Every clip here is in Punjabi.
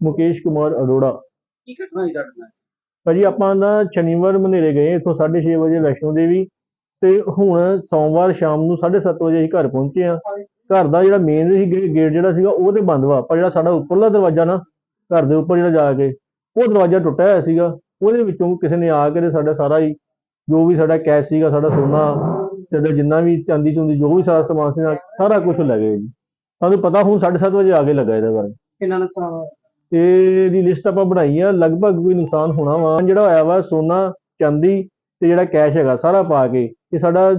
ਮੁਕੇਸ਼ ਕੁਮਾਰ ਅਰੋੜਾ। ਕੀ ਘਟਨਾ ਹੋਈ ਤੁਹਾਡੇ ਨਾਲ? ਭਾਜੀ ਆਪਾਂ ਨਾ ਸ਼ਨੀਵਾਰ ਮਨੇਰੇ ਗਏ ਇੱਥੋਂ 6:30 ਵਜੇ ਵੈਸ਼ਨੋ ਦੇਵੀ ਤੇ ਹੁਣ ਸੋਮਵਾਰ ਸ਼ਾਮ ਨੂੰ 7:30 ਵਜੇ ਅਸੀਂ ਘਰ ਪਹੁੰਚੇ ਆ ਘਰ ਦਾ ਜਿਹੜਾ ਮੇਨ ਸੀ ਗੇਟ ਜਿਹੜਾ ਸੀਗਾ ਉਹ ਤੇ ਬੰਦ ਵਾ। ਪਰ ਜਿਹੜਾ ਸਾਡਾ ਉੱਪਰਲਾ ਦਰਵਾਜ਼ਾ ਨਾ ਘਰ ਦੇ ਉੱਪਰ ਜਿਹੜਾ ਜਾ ਕੇ ਉਹ ਦਰਵਾਜ਼ਾ ਟੁੱਟਿਆ ਹੋਇਆ ਸੀਗਾ। ਉਹਦੇ ਵਿੱਚੋਂ ਕਿਸੇ ਨੇ ਆ ਕੇ ਤੇ ਸਾਡਾ ਸਾਰਾ ਹੀ ਜੋ ਵੀ ਸਾਡਾ ਕੈਸ਼ ਸੀਗਾ ਸਾਡਾ ਸੋਨਾ ਤੇ ਜਿੰਨਾ ਵੀ ਚਾਂਦੀ ਚੁੰਦੀ ਜੋ ਵੀ ਸਾਰਾ ਸਮਾਨ ਸੀ ਸਾਰਾ ਕੁਝ ਲੈ ਗਏ ਜੀ। ਸਾਨੂੰ ਪਤਾ ਹੁਣ 7:30 ਵਜੇ ਆ ਕੇ ਲੱਗਾ ਇਹਦੇ ਬਾਰੇ। ਕਿੰਨਾ ਨੁਕਸਾਨ ਇਹਦੀ ਲਿਸਟ ਆਪਾਂ ਬਣਾਈ ਆ ਲਗਭਗ ਕੋਈ ਨੁਕਸਾਨ ਹੋਣਾ ਵਾ। ਜਿਹੜਾ ਹੋਇਆ ਵਾ ਸੋਨਾ ਚਾਂਦੀ ਤੇ ਜਿਹੜਾ ਕੈਸ਼ ਹੈਗਾ ਸਾਰਾ ਪਾ ਕੇ ਇਹ ਸਾਡਾ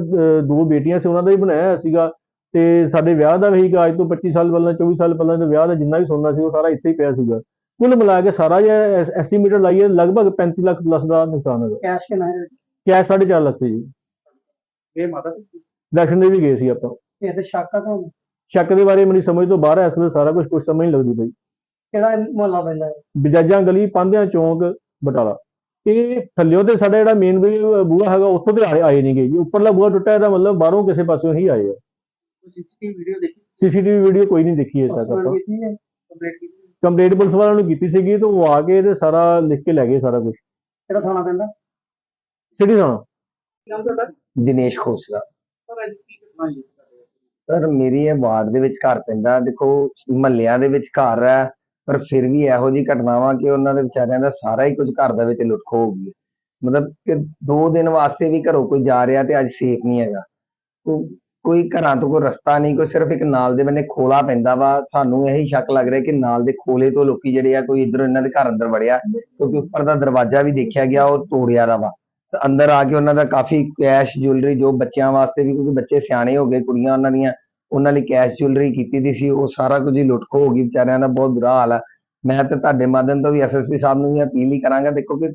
ਦੋ ਬੇਟੀਆਂ ਸੀ ਉਹਨਾਂ ਦਾ ਹੀ ਬਣਾਇਆ ਹੋਇਆ ਸੀਗਾ। ਤੇ ਸਾਡੇ ਵਿਆਹ ਦਾ ਵੀ ਅੱਜ ਤੋਂ 25 ਸਾਲ ਪਹਿਲਾਂ 24 ਸਾਲ ਪਹਿਲਾਂ ਦੇ ਵਿਆਹ ਦਾ ਜਿੰਨਾ ਵੀ ਸੋਨਾ ਸੀ ਉਹ ਸਾਰਾ ਇੱਥੇ ਹੀ ਪਿਆ ਸੀਗਾ। ਕੁੱਲ ਮਿਲਾ ਕੇ ਸਾਰਾ ਜਿਹੜਾ ਐਸਟੀਮੇਟਰ ਲਾਈਏ ਲਗਭਗ 35 ਲੱਖ ਪਲੱਸ ਦਾ ਨੁਕਸਾਨ ਹੈਗਾ। ਕੈਸ਼ ਕਿੰਨਾ ਹੈ ਕੈਸ਼ 4.5 ਲੱਖ ਸੀ ਜੀ। ਇਹ ਮਾਤਾ ਜੀ? ਦਰਸ਼ਨ ਦੇ ਵੀ ਗਏ ਸੀ ਆਪਾਂ। ਇਹ ਤੇ ਸ਼ੱਕ ਆ ਤੁਹਾਨੂੰ? ਸ਼ੱਕ ਦੇ ਬਾਰੇ ਮੇਰੀ ਸਮਝ ਤੋਂ ਬਾਹਰ ਹੈ ਸਾਰਾ ਕੁਝ ਕੁਝ ਸਮਝ ਨਹੀਂ ਲੱਗਦੀ ਪਈ। ਕਿਹੜਾ ਮੁਹੱਲਾ ਪੈਂਦਾ ਹੈ? ਬਜਾਜਾਂ ਗਲੀ ਪਾਂਧਿਆਂ ਚੌਂਕ ਬਟਾਲਾ। ਇਹ ਥੱਲਿਓ ਤੇ ਸਾਡਾ ਜਿਹੜਾ ਮੇਨ ਬੂਹਾ ਹੈਗਾ ਉੱਥੋਂ ਤੇ ਆਏ ਆਏ ਨਹੀਂਗੇ ਜੀ ਉੱਪਰਲਾ ਬੂਹਾ ਟੁੱਟਾ ਇਹਦਾ ਮਤਲਬ ਬਾਹਰੋਂ ਕਿਸੇ ਪਾਸਿਓਂ ਹੀ ਆਏ ਆ। ਸੀਸੀਟੀਵੀ ਵੀਡੀਓ ਦੇਖੀ? ਸੀਸੀਟੀਵੀ ਵੀਡੀਓ ਕੋਈ ਨਹੀਂ ਦੇਖੀ ਤੱਕ ਆਪਾਂ। ਹੈ? ਕੰਪਲੀਟ ਪੁਲਿਸ ਵਾਲਿਆਂ ਨੂੰ ਕੀਤੀ ਸੀਗੀ ਤੇ ਉਹ ਆ ਕੇ ਤੇ ਸਾਰਾ ਲਿਖ ਕੇ ਲੈ ਗਏ ਸਾਰਾ ਕੁਝ ਕਿਹੜਾ ਥਾਣਾ ਪੈਂਦਾ? ਸਿਟੀ ਥਾਣਾ। ਨਾਮ ਤੁਹਾਡਾ? ਦਿਨੇਸ਼ ਖੋਸਲਾ। ਸਰ ਅੱਜ ਕੀ ਘਟਨਾ ਹੋਈ ਹੈ? ਸਰ ਮੇਰੀ ਇਹ ਵਾਰਡ ਦੇ ਵਿੱਚ ਘਰ ਪੈਂਦਾ। ਦੇਖੋ ਮਹੱਲਿਆਂ ਦੇ ਵਿੱਚ ਘਰ ਹੈ। ਪਰ ਫਿਰ ਵੀ ਇਹੋ ਜਿਹੀ ਘਟਨਾਵਾਂ ਕਿ ਉਹਨਾਂ ਦੇ ਵਿਚਾਰਿਆਂ ਦਾ ਸਾਰਾ ਹੀ ਕੁਝ ਘਰ ਦੇ ਵਿੱਚ ਲੁੱਟ ਖੋਹ ਹੋ ਗਈ ਮਤਲਬ ਕਿ ਦੋ ਦਿਨ ਵਾਸਤੇ ਵੀ ਘਰੋਂ ਕੋਈ ਜਾ ਰਿਹਾ ਤੇ ਅੱਜ ਸੇਫ ਨਹੀਂ ਹੈਗਾ। ਕੋਈ ਘਰਾਂ ਤੋਂ ਕੋਈ ਰਸਤਾ ਨਹੀਂ, ਕੋਈ ਸਿਰਫ ਇੱਕ ਨਾਲ ਦੇ ਬੰਨੇ ਖੋਲਾ ਪੈਂਦਾ ਵਾ। ਸਾਨੂੰ ਇਹੀ ਸ਼ੱਕ ਲੱਗ ਰਿਹਾ ਕਿ ਨਾਲ ਦੇ ਖੋਲੇ ਤੋਂ ਲੋਕੀ ਜਿਹੜੇ ਆ ਕੋਈ ਇਧਰੋਂ ਇਹਨਾਂ ਦੇ ਘਰ ਅੰਦਰ ਵੜਿਆ, ਕਿਉਂਕਿ ਉੱਪਰ ਦਾ ਦਰਵਾਜ਼ਾ ਵੀ ਦੇਖਿਆ ਗਿਆ, ਉਹ ਤੋੜਿਆ ਦਾ ਵਾ। ਅੰਦਰ ਆ ਕੇ ਉਹਨਾਂ ਦਾ ਕਾਫੀ ਕੈਸ਼ ਜੁਐਲਰੀ ਜੋ ਬੱਚਿਆਂ ਵਾਸਤੇ ਵੀ, ਕਿਉਂਕਿ ਬੱਚੇ ਸਿਆਣੇ ਹੋ ਗਏ, ਕੁੜੀਆਂ ਉਹਨਾਂ ਦੀਆਂ ਉਹਨਾਂ ਲਈ ਕੈਸ਼ ਜੁਐਲਰੀ ਕੀਤੀ ਦੀ ਸੀ ਉਹ ਸਾਰਾ ਕੁਝ ਹੀ ਲੁੱਟ ਖੋਹ ਹੋ ਗਈ ਵਿਚਾਰਿਆਂ ਦਾ ਬਹੁਤ ਬੁਰਾ ਹਾਲ ਹੈ ਮੈਂ ਤੇ ਤੁਹਾਡੇ ਮਾਧਿਅਮ ਤੋਂ ਵੀ ਐਸਐਸਪੀ ਸਾਹਿਬ ਨੂੰ ਵੀ ਅਪੀਲ ਹੀ ਕਰਾਂਗਾ ਦੇਖੋ ਕਿ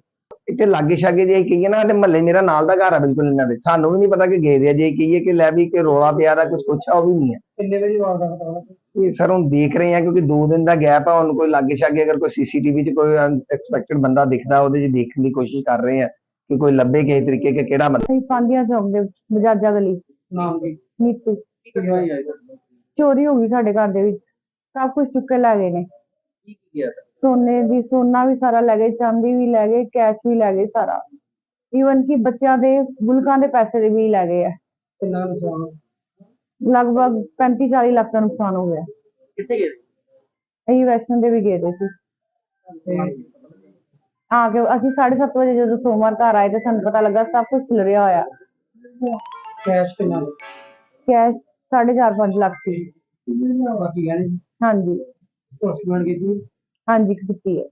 ਇੱਥੇ ਲਾਗੇ ਛਾਗੇ ਜੇ ਕਹੀਏ ਨਾ ਤੇ ਮਹੱਲੇ ਮੇਰਾ ਨਾਲ ਦਾ ਘਰ ਆ ਬਿਲਕੁਲ ਇਹਨਾਂ ਦੇ। ਸਾਨੂੰ ਵੀ ਨਹੀਂ ਪਤਾ ਕਿ ਗਏ ਦੇ ਜੇ ਕਹੀਏ ਕਿ ਲੈ ਵੀ ਕਿ ਰੋਲਾ ਪਿਆ ਦਾ ਕੁਝ ਪੁੱਛਿਆ ਉਹ ਵੀ ਨਹੀਂ ਹੈ ਕਿੰਨੇ ਵਜੇ ਵਾਰ ਦਾ ਪਤਾ ਲੱਗਾ ਇਹ ਸਰ ਹੁਣ ਦੇਖ ਰਹੇ ਆ ਕਿਉਂਕਿ ਦੋ ਦਿਨ ਦਾ ਗੈਪ ਆ ਹੁਣ ਕੋਈ ਲਾਗੇ ਛਾਗੇ ਅਗਰ ਕੋਈ ਸੀਸੀਟੀਵੀ 'ਚ ਕੋਈ ਅਨਐਕਸਪੈਕਟਡ ਬੰਦਾ ਦਿਖਦਾ ਉਹਦੇ 'ਚ ਦੇਖਣ ਦੀ ਕੋਸ਼ਿਸ਼ ਕਰ ਰਹੇ ਆ ਕਿ ਕੋਈ ਲੱਭੇ ਕਿਸੇ ਤਰੀਕੇ ਕਿ ਕਿਹੜਾ ਬੰਦਾ। ਪਾਂਦੀਆਂ ਚੌਕ ਦੇ ਵਿੱਚ ਬਜਾਜਾ ਗਲੀ ਨਾਮ ਕੀ? ਨੀਤੂ। ਚੋਰੀ ਹੋ ਗਈ ਸਾਡੇ ਘਰ ਦੇ ਵਿੱਚ। ਸਭ ਕੁਝ ਚੁੱਕ ਕੇ ਲੈ ਗਏ ਨੇ। ਕੀ ਸੋਨੇ ਦੀ ਸੋਨਾ ਵੀ ਸਾਰਾ ਲੈ ਗਏ ਚਾਂਦੀ ਵੀ ਲੈ ਗਏ ਕੈਸ਼ ਵੀ ਲੈ ਗਏ ਸਾਰਾ। ਈਵਨ ਕਿ ਬੱਚਿਆਂ ਦੇ ਗੁਲਕਾਂ ਦੇ ਪੈਸੇ ਦੇ ਵੀ ਲੈ ਗਏ ਆ। ਕਿੰਨਾ ਨੁਕਸਾਨ ਹੋਇਆ? ਲਗਭਗ 35 40 ਲੱਖ ਦਾ ਨੁਕਸਾਨ ਹੋ ਗਿਆ। ਕਿੱਥੇ ਗਏ ਅਸੀਂ ਵੈਸ਼ਨੋ ਦੇਵੀ ਗਏ ਦੇ ਸੀ। ਆ ਕੇ ਅਸੀਂ 7:30 ਵਜੇ ਜਦੋਂ ਸੋਮਵਾਰ ਘਰ ਆਏ ਤੇ ਸਾਨੂੰ ਪਤਾ ਲੱਗਾ ਸਭ ਕੁਝ ਖਿਲਰਿਆ ਹੋਇਆ। ਕੈਸ਼ ਕਿੰਨਾ? ਕੈਸ਼ 4.5 5 ਲੱਖ ਸੀ। ਬਾਕੀ ਗਹਿਣੇ ਹਾਂਜੀ। ਪੋਸਟਮੈਂਟ ਕੀਤੀ? ਹਾਂਜੀ ਕੀਤੀ ਹੈ।